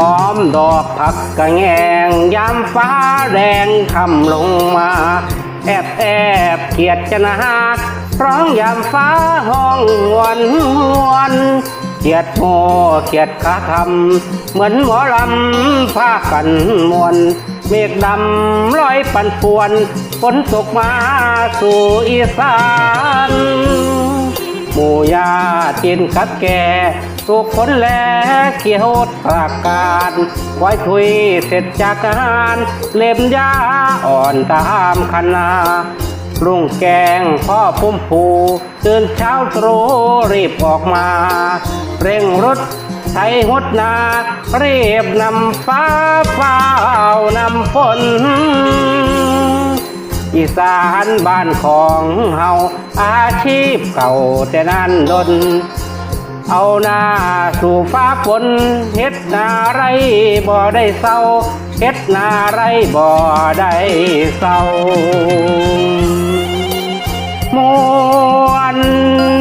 อมดอกผักกระแงงยามฟ้าแดงคำลงมา แอบแอบเกียดจะนาร้องยามฟ้าห้องหวนหวนเกียดโมเกียดขาทำเหมือนหมอลำผ้ากันมวนเมฆดำลอยปั่นป่วนฝนตกมาสู่อีสานหมู่ยาจินกับแก ทุกคนแลเขียวปรากการไว้ทุยเสร็จจากงานเล็มยาอ่อนตามคณาลุงแกงพ่อพุ่มผูตื่นเช้าตรู่รีบออกมา เร่งรถไถหดนาเรียบนำฟ้าฟ้านำฝนอีสานบ้านของเฮาอาชีพเก่าแต่นั้นดน เอาหน้าสู่ฟ้าฝนเฮ็ดนาไรบ่ได้เศร้าเฮ็ดนาไรบ่ได้เศร้ามวน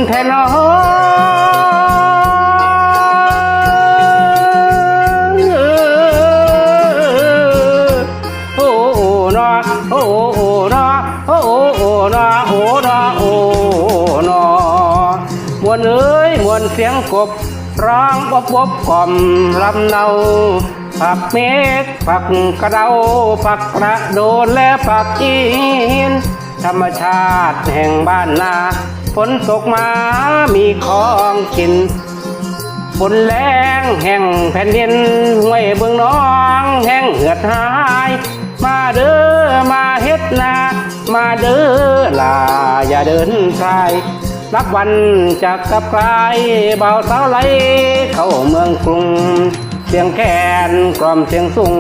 แทนอโอ้นอโอ้นอโอ้นอโอ้นอ วนเอ้ยมวนเสียงกบ ร้องบบบบกล่อมลำเนาผักเมฆผักกระเดาผักกระโดนและผักอีนธรรมชาติแห่งบ้านนาฝนตกมามีของกินฝนแรงแห่งแผ่นดินห้วยเบืองน้องแห่งเหือดหาย มาเด้อมาเฮ็ดนา มาเด้อลาอย่าเดินสาย นับวันจากกับใครเบาสาวไหลเข้าเมืองกรุง เสียงแคนกล่อมเสียงสุง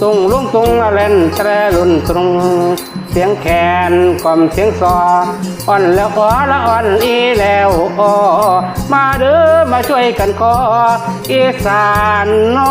สุงลุงตุงเล่นแตรลุนตรุง เสียงแคนกล่อมเสียงซออ่อนแล้วอ้อละอ่อนอีแล้วอ้อมาเด้อมาช่วยกันขออีสานน้อ